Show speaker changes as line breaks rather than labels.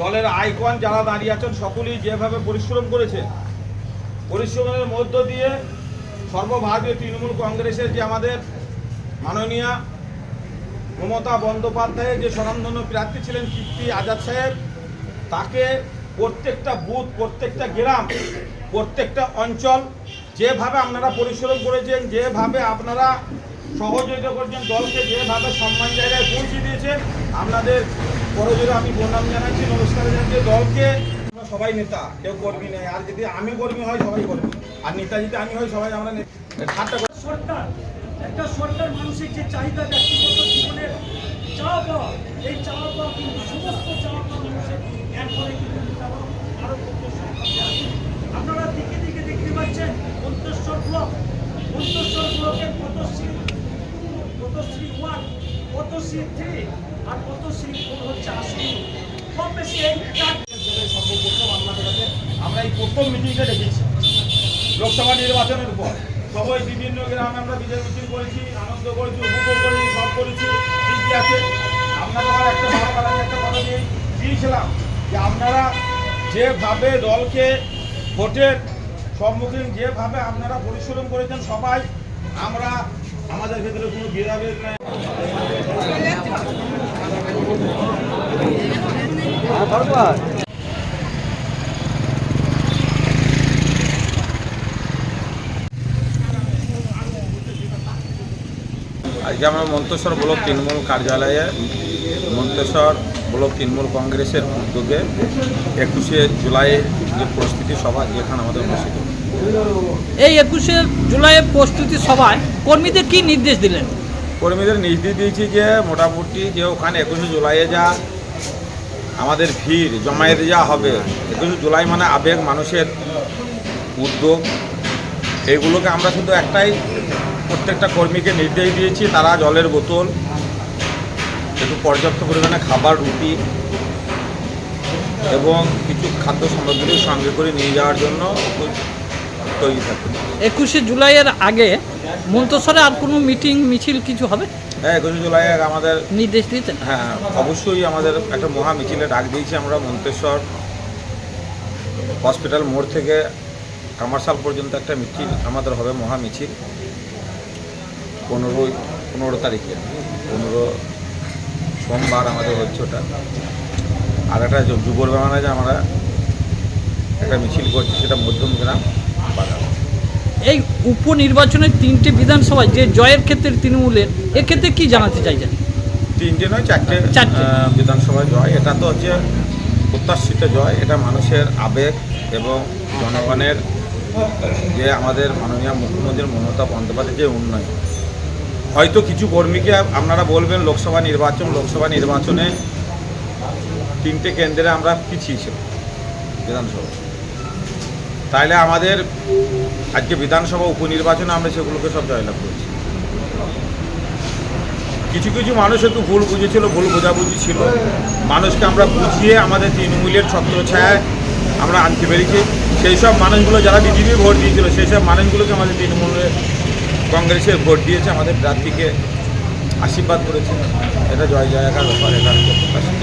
দলের আইকন যারা দাঁড়িয়ে আছেন, সকলেই যেভাবে পরিশ্রম করেছে পরিশ্রমের মধ্য দিয়ে সর্বভারতীয় তৃণমূল কংগ্রেসের যে আমাদের মাননীয়া মমতা বন্দ্যোপাধ্যায়ের যে স্বনামধন্য প্রার্থী ছিলেন কীর্তি আজাদ সাহেব, তাকে প্রত্যেকটা বুথ, প্রত্যেকটা গ্রাম, প্রত্যেকটা অঞ্চল যেভাবে আপনারা পরিশ্রম করেছেন, যেভাবে আপনারা সহযোগিতা করছেন, দলকে যেভাবে সম্মান জায়গায় পৌঁছে দিয়েছে আপনাদের পরজোরে আমি প্রণাম জানাচ্ছি, নমস্কার জানাচ্ছি। দলকে সবাই নেতা, কেউ কর্মী নেই। আর যদি আমি কর্মী হয়, সবাই কর্মী। আর নেতা যদি আমি হই, সবাই আমরা ঠাট্টা করে
সরকার, একটা সরকার মানুষের যে চাহিদা ব্যক্তিগত জীবনের চাওয়া পাওয়া এই চাওয়া পাওয়া কিন্তু সমস্ত চাওয়া পাওয়া মানুষের একবারে কিন্তু আরও কত সম্ভব আছে। আপনারা দিকে দিকে দেখতে পাচ্ছেন মন্তেশ্বর ব্লক মন্তেশ্বর ব্লকের পদশ্রী পদশ্রী ওয়ান পদশ্রী থ্রি আর পদশ্রী ফোর হচ্ছে আসন কম বেশি
আপনাদের কাছে আমরা এই প্রথম মিটিংটা দেখেছি। লোকসভা নির্বাচনের পর সবাই বিভিন্ন গ্রামে আমরা বিজয় মিছিল করেছি, আনন্দ করেছি, উপভোগ করেছি, সব করেছি, ঠিকই আছে। আপনাদের আমার একটা ভালো একটা কথা দিয়ে দিয়েছিলাম যে আপনারা যেভাবে দলকে ভোটের সম্মুখীন, যেভাবে আপনারা পরিশ্রম করেছেন সবাই, আমরা আমাদের ক্ষেত্রে কোনো ভেদাভেদ নাই।
আজকে আমরা মন্তেশ্বর ব্লক তৃণমূল কার্যালয়ে মন্তেশ্বর ব্লক তৃণমূল কংগ্রেসের উদ্যোগে একুশে জুলাই যে প্রস্তুতি সভা, যেখানে আমাদের অনুষ্ঠিত
এই একুশে জুলাইয়ের প্রস্তুতি সভায় কর্মীদের কি নির্দেশ দিলেন?
কর্মীদের নির্দেশ দিয়েছি যে মোটামুটি যে ওখানে একুশে জুলাইয়ে যা আমাদের ভিড়, জমায়েতে যা হবে, একুশে জুলাই মানে আবেগ, মানুষের উদ্যোগ। এইগুলোকে আমরা শুধু একটাই প্রত্যেকটা কর্মীকে নির্দেশ দিয়েছি, তারা জলের বোতল, একটু পর্যাপ্ত পরিমাণে খাবার, রুটি এবং কিছু খাদ্য সামগ্রী সঙ্গে করে নিয়ে যাওয়ার জন্য তৈরি থাকে।
একুশে জুলাইয়ের আগে মন্তেশ্বরে আর কোনো মিটিং মিছিল কিছু হবে?
হ্যাঁ একুশে জুলাই আমাদের
নির্দেশ দিয়েছেন?
হ্যাঁ অবশ্যই আমাদের একটা মহা মিছিলে ডাক দিয়েছি আমরা মন্তেশ্বর হসপিটাল মোড় থেকে কামারশাল পর্যন্ত একটা মিছিল আমাদের হবে মহা মিছিল পনেরোই পনেরো তারিখে পনেরো সোমবার আমাদের হচ্ছে ওটা। আর একটা যুবর বেমানে যে আমরা একটা মিছিল করছি সেটা মধ্যম গ্রাম বাজার।
এই উপনির্বাচনের তিনটে বিধানসভায় যে জয়ের ক্ষেত্রে তৃণমূলের এক্ষেত্রে কি জানাতে চাইছেন?
তিনটে নয় চারটে
চারটে।
আহ, বিধানসভা জয়। এটা তো হচ্ছে প্রত্যাশিত জয়। এটা মানুষের আবেগ এবং জনগণের যে আমাদের মাননীয় মুখ্যমন্ত্রী মমতা বন্দ্যোপাধ্যায়ের যে উন্নয়ন। হয়তো কিছু কর্মীকে আপনারা বলবেন লোকসভা নির্বাচন লোকসভা নির্বাচনে তিনটে কেন্দ্রে আমরা পিছিয়েছি বিধানসভা তাইলে আমাদের আজকে বিধানসভা উপনির্বাচনে আমরা সেগুলোকে সব জয়লাভ করেছি। কিছু কিছু মানুষ একটু ভুল বুঝেছিল, ভুল বোঝাবুঝি ছিল। মানুষকে আমরা বুঝিয়ে আমাদের তৃণমূলের ছত্রছায়ায় আমরা আনতে পেরেছি। সেই সব মানুষগুলো যারা বিজেপি ভোট দিয়েছিল, সেই সব মানুষগুলোকে আমাদের তৃণমূলের কংগ্রেসের ভোট দিয়েছে, আমাদের প্রার্থীকে আশীর্বাদ করেছে। এটা জয়, জয়কার ব্যাপার, এটা প্রকাশিত